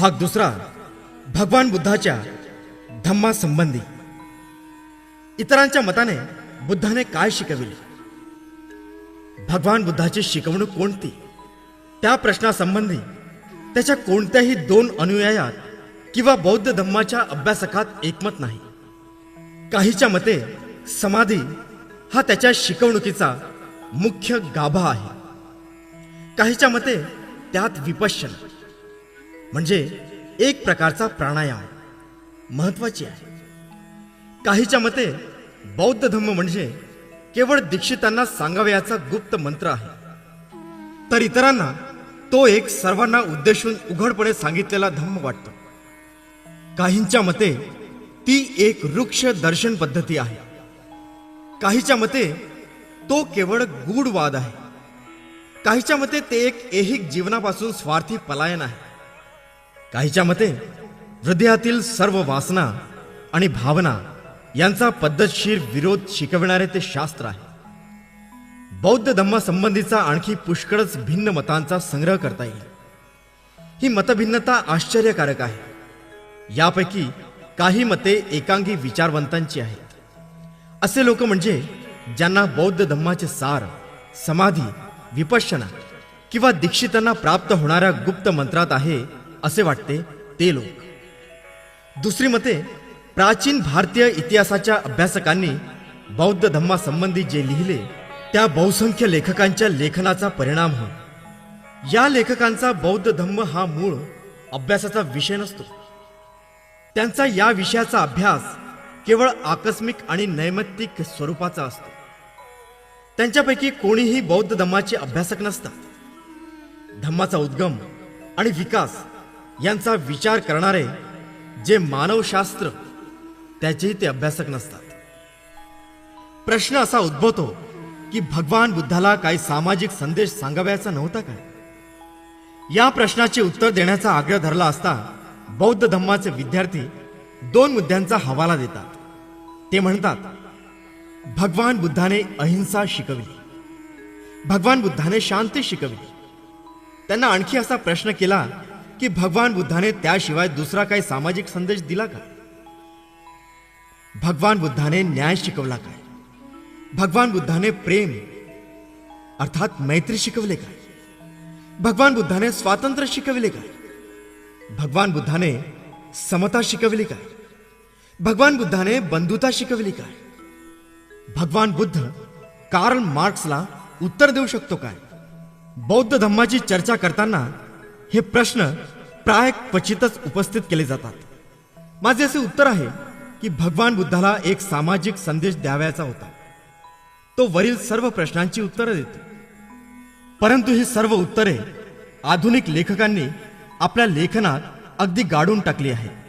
भाग दुसरा भगवान बुद्धाच्या धम्मासंबंधी. इतरांच्या मताने बुद्धाने काय शिकविले? भगवान बुद्धाची शिकवणूक कोणती? त्या प्रश्नासंबंधी त्याच्या कोणत्याही दोन अनुयायात किंवा बौद्ध धम्माच्या अभ्यासकात एकमत नाही. काहीच्या मते समाधी हा त्याच्या शिकवणुकीचा मुख्य गाभा आहे. काहीच्या मते त्यात विपश्यन. म्हणजे एक प्रकारचा प्राणायाम महत्वाची आहे. काहीच्या मते बौद्ध धम्म म्हणजे केवळ दीक्षितांना सांगावयाचा गुप्त मंत्र आहे. तर इतरांना तो एक सर्वांना उद्देशून उघडपणे सांगितलेला धम्म वाटतो. काहींच्या मते ती एक वृक्ष दर्शन पद्धती आहे. काहीच्या मते तो केवळ गूढवाद आहे. काहीच्या मते ते एक ऐहिक जीवनापासून स्वार्थी पलायन आहे. काहीच्या मते हृदयातील सर्व वासना आणि भावना यांचा पद्धतशीर विरोध शिकविणारे ते शास्त्र आहे. बौद्ध धम्मासंबंधीचा आणखी पुष्कळच भिन्न मतांचा संग्रह करता येईल. ही मतभिन्नता आश्चर्यकारक आहे. यापैकी काही मते एकांगी विचारवंतांची आहेत. असे लोक म्हणजे ज्यांना बौद्ध धम्माचे सार समाधी विपश्यना किंवा दीक्षितांना प्राप्त होणाऱ्या गुप्त मंत्रात आहे असे वाटते ते लोक. दुसरी मते प्राचीन भारतीय इतिहासाच्या अभ्यासकांनी बौद्ध धम्मासंबंधी जे लिहिले त्या बहुसंख्य लेखकांच्या लेखनाचा परिणाम हो या लेखकांचा बौद्ध धम्म हा मूळ अभ्यासाचा विषय नसतो. त्यांचा या विषयाचा अभ्यास केवळ आकस्मिक आणि नैमित्तिक स्वरूपाचा असतो. त्यांच्यापैकी कोणीही बौद्ध धम्माचे अभ्यासक नसतात. धम्माचा उद्गम आणि विकास यांचा विचार करणारे जे मानवशास्त्र त्याचेही ते अभ्यासक नसतात. प्रश्न असा उद्भवतो की भगवान बुद्धाला काही सामाजिक संदेश सांगावयाचा नव्हता काय? या प्रश्नाचे उत्तर देण्याचा आग्रह धरला असता बौद्ध धम्माचे विद्यार्थी दोन मुद्द्यांचा हवाला देतात. ते म्हणतात भगवान बुद्धाने अहिंसा शिकवली भगवान बुद्धाने शांती शिकवली त्यांना आणखी असा प्रश्न केला की भगवान बुद्धाने त्याशिवाय दुसरा काही सामाजिक संदेश दिला का? भगवान बुद्धाने न्याय शिकवला काय? भगवान बुद्धाने प्रेम अर्थात मैत्री शिकवले काय? भगवान बुद्धाने स्वातंत्र्य शिकविले काय? भगवान बुद्धाने समता शिकवली काय? भगवान बुद्धाने बंधुता शिकवली काय? भगवान बुद्ध कार्ल मार्क्सला उत्तर देऊ शकतो काय? बौद्ध धम्माची चर्चा करताना हे प्रश्न प्राय क्वचितच उपस्थित केले जातात. माझे असे उत्तर आहे की भगवान बुद्धाला एक सामाजिक संदेश द्यावयाचा होता. तो वरील सर्व प्रश्नांची उत्तरं देतो. परंतु ही सर्व उत्तरे आधुनिक लेखकांनी आपल्या लेखनात अगदी गाडून टाकली आहे